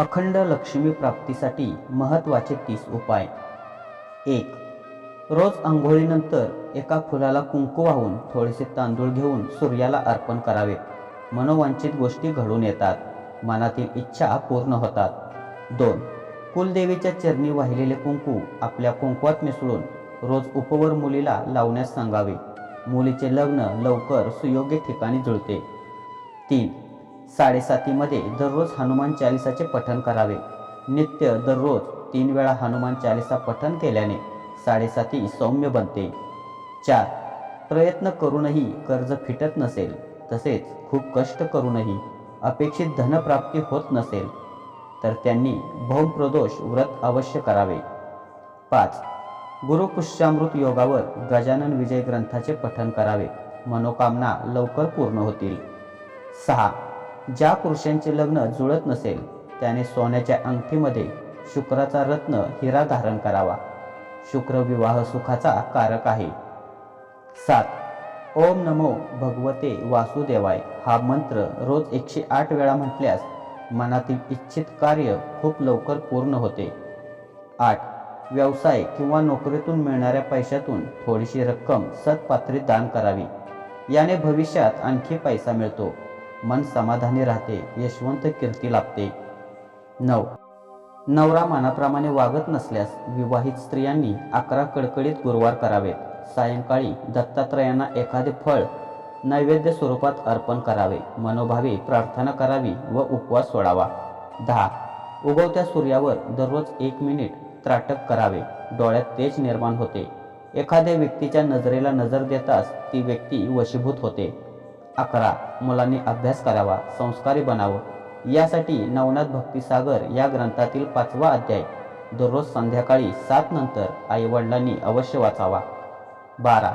अखंड लक्ष्मी प्राप्तीसाठी महत्त्वाचे तीस उपाय. एक रोज आंघोळीनंतर एका फुलाला कुंकू वाहून थोडेसे तांदूळ घेऊन सूर्याला अर्पण करावे. मनोवांछित गोष्टी घडून येतात. मनातील इच्छा पूर्ण होतात. दोन कुलदेवीच्या चरणी वाहिलेले कुंकू आपल्या कुंकवात मिसळून रोज उपवर मुलीला लावण्यास सांगावे. मुलीचे लग्न लवकर सुयोग्य ठिकाणी जुळते. तीन साडेसातीमध्ये दररोज हनुमान चालिसाचे पठण करावे. नित्य दररोज तीन वेळा हनुमान चालिसा पठण केल्याने साडेसाती सौम्य बनते. चार प्रयत्न करूनही कर्ज फिटत नसेल तसेच खूप कष्ट करूनही अपेक्षित धनप्राप्ती होत नसेल तर त्यांनी भौमप्रदोष व्रत अवश्य करावे. पाच गुरुपुष्यामृत योगावर गजानन विजय ग्रंथाचे पठण करावे. मनोकामना लवकर पूर्ण होतील. सहा ज्या पुरुषांचे लग्न जुळत नसेल त्याने सोन्याच्या अंगठीमध्ये शुक्राचा रत्न हिरा धारण करावा. शुक्र विवाह सुखाचा कारक आहे. सात. ओम नमो भगवते वासुदेवाय. हा मंत्र रोज एकशे आठ वेळा म्हटल्यास मनातील इच्छित कार्य खूप लवकर पूर्ण होते. आठ. व्यवसाय किंवा नोकरीतून मिळणाऱ्या पैशातून थोडीशी रक्कम सत्पात्रीत दान करावी. याने भविष्यात आणखी पैसा मिळतो. मन समाधानी राहते यशवंत कीर्ती लाभते. नऊ. नवरा मनाप्रमाणे वागत नसल्यास विवाहित स्त्रियांनी अकरा कडकडीत गुरुवार करावेत. सायंकाळी दत्तात्रयांना एखादे फळ नैवेद्य स्वरूपात अर्पण करावे. मनोभावे प्रार्थना करावी व उपवास सोडावा. दहा. उगवत्या सूर्यावर दररोज एक मिनिट त्राटक करावे. डोळ्यात तेज निर्माण होते. एखाद्या व्यक्तीच्या नजरेला नजर देताच ती व्यक्ती वशीभूत होते. अकरा. मुलांनी अभ्यास करावा संस्कारी बनावं. यासाठी नवनाथ भक्तिसागर या ग्रंथातील पाचवा अध्याय. दररोज संध्याकाळी सात नंतर आईवडिलांनी अवश्य वाचावा. बारा.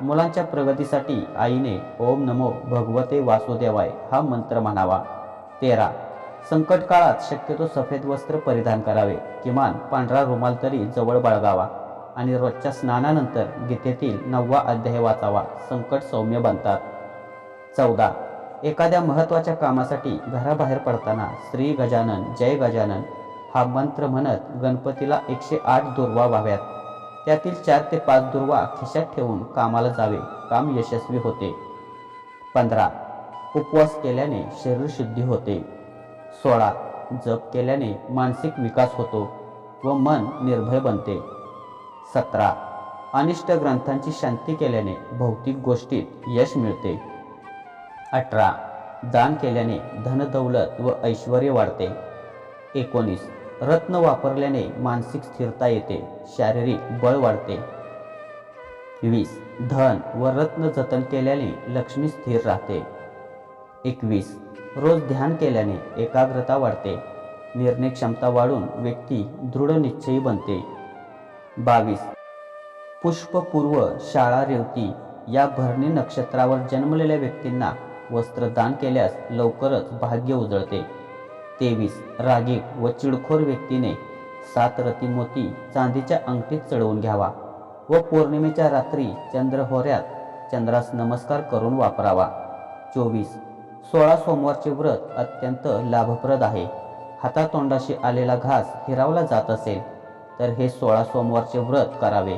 मुलांच्या प्रगतीसाठी आईने ओम नमो भगवते वासुदेवाय हा मंत्र म्हणावा. तेरा. संकट काळात शक्यतो सफेद वस्त्र परिधान करावे किमान पांढरा रुमाल तरी जवळ बाळगावा आणि रोजच्या स्नानानंतर गीतेतील नववा अध्याय वाचावा. संकट सौम्य बनतात. चौदा. एखाद्या महत्त्वाच्या कामासाठी घराबाहेर पडताना श्री गजानन जय गजानन हा मंत्र म्हणत गणपतीला एकशे आठ दुर्वा व्हाव्यात. त्यातील चार ते पाच दुर्वा खिशात ठेवून कामाला जावे काम यशस्वी होते. पंधरा. उपवास केल्याने शरीर शुद्धी होते. सोळा. जप केल्याने मानसिक विकास होतो व मन निर्भय बनते. सतरा. अनिष्ट ग्रंथांची शांती केल्याने भौतिक गोष्टीत यश मिळते. अठरा. दान केल्याने धनदौलत व ऐश्वर वाढते. एकोणीस. रत्न वापरल्याने मानसिक स्थिरता येते. शारीरिक बळ वाढते. वीस. धन व रत्न जतन केल्याने लक्ष्मी स्थिर राहते. एकवीस. रोज ध्यान केल्याने एकाग्रता वाढते. निर्णय क्षमता वाढून व्यक्ती दृढ निश्चयी बनते. बावीस. पुष्पपूर्व शाळा रेवती या भरणी नक्षत्रावर जन्मलेल्या व्यक्तींना वस्त्र दान केल्यास लवकरच भाग्य उजळते. तेवीस. रागीव व चिडखोर व्यक्तीने सात रती मोती चांदीच्या अंगठीत चढवून घ्यावा व पौर्णिमेच्या रात्री चंद्रहोऱ्यात चंद्रास नमस्कार करून वापरावा. चोवीस. सोळा सोमवारचे व्रत अत्यंत लाभप्रद आहे. हातातोंडाशी आलेला घास हिरावला जात असेल तर हे सोळा सोमवारचे व्रत करावे.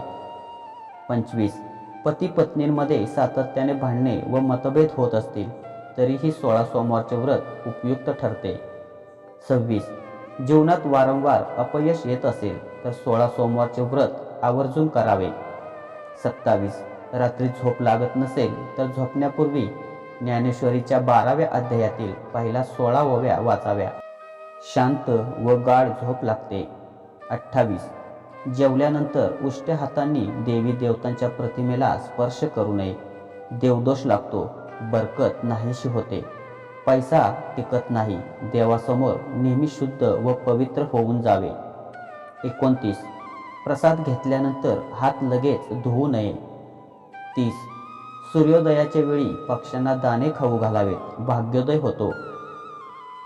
पंचवीस. पती पत्नींमध्ये सातत्याने भांडणे व मतभेद होत असतील तरीही सोळा सोमवारचे व्रत उपयुक्त ठरते. सव्वीस. जीवनात वारंवार अपयश येत असेल तर सोळा सोमवारचे व्रत आवर्जून करावे. सत्तावीस. रात्री झोप लागत नसेल तर झोपण्यापूर्वी ज्ञानेश्वरीच्या बाराव्या अध्यायातील पहिला सोळा ओव्या वाचाव्या. शांत व गाढ झोप लागते. अठ्ठावीस. जेवल्यानंतर उष्ट्या हातांनी देवी देवतांच्या प्रतिमेला स्पर्श करू नये. देवदोष लागतो बरकत नाहीशी होते. पैसा टिकत नाही देवासमोर नेहमी शुद्ध व पवित्र होऊन जावे. एकोणतीस. प्रसाद घेतल्यानंतर हात लगेच धुवू नये. तीस. सूर्योदयाच्या वेळी पक्ष्यांना दाणे खाऊ घालावेत. भाग्योदय होतो.